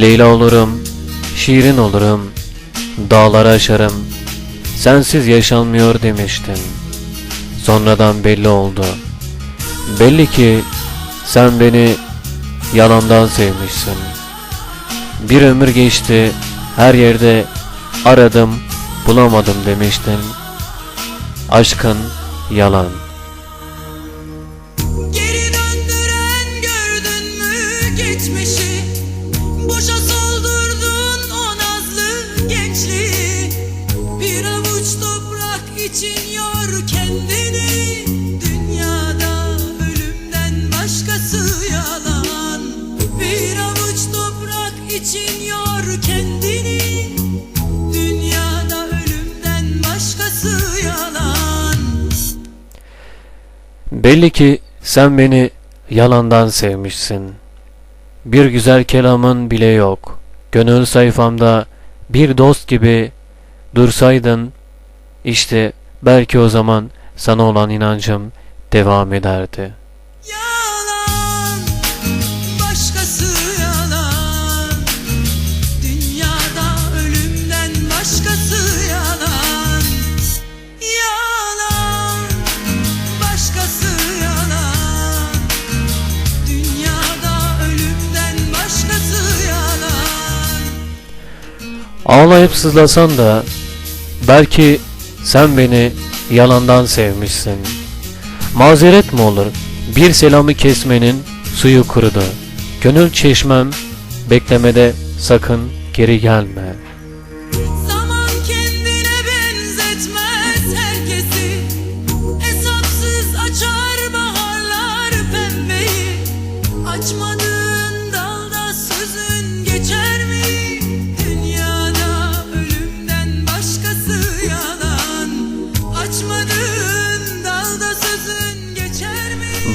Leyla olurum, şiirin olurum, dağları aşarım, sensiz yaşanmıyor demiştin. Sonradan belli oldu. Belli ki sen beni yalandan sevmişsin. Bir ömür geçti, her yerde aradım, bulamadım demiştin. Aşkın yalan. Geri döndüren gördün mü geçmişi için yor kendini Dünyada ölümden başkası yalan Bir avuç toprak için yor kendini Dünyada ölümden başkası yalan Belli ki sen beni yalandan sevmişsin. Bir güzel kelamın bile yok. Gönül sayfamda bir dost gibi dursaydın, işte belki o zaman sana olan inancım devam ederdi. Yalan, başkası yalan. Dünyada ölümden başkası yalan. Yalan, başkası yalan. Dünyada ölümden başkası yalan. Ağlayıp sızlasan da belki sen beni yalandan sevmişsin. Mazeret mi olur? Bir selamı kesmenin suyu kurudu. Gönül çeşmem beklemede sakın geri gelme. Zaman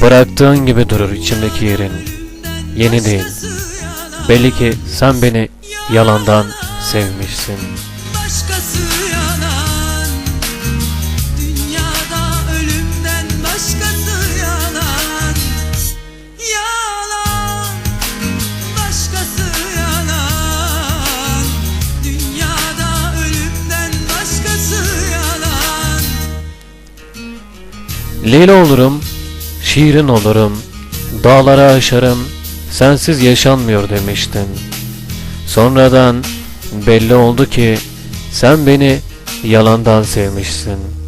Bıraktığın gibi durur içimdeki yerin. Yeni değil. Belli ki sen beni yalandan sevmişsin. Başkası yalan Dünyada ölümden başkası yalan Yalan Başkası yalan Dünyada ölümden başkası yalan Leyla olurum, şiirin olurum, dağlara aşarım, sensiz yaşanmıyor demiştin. Sonradan belli oldu ki sen beni yalandan sevmişsin.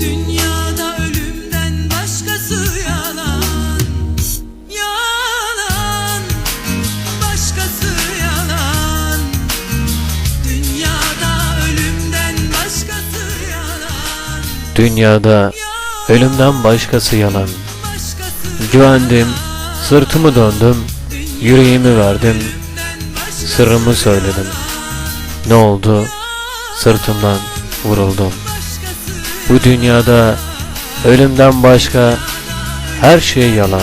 Dünyada ölümden başkası yalan Yalan başkası yalan Dünyada ölümden başkası yalan Dünyada ölümden başkası yalan. Başkası Güvendim, sırtımı döndüm, yüreğimi verdim, sırrımı söyledim. Ne oldu? Sırtımdan vuruldum. Bu dünyada ölümden başka her şey yalan.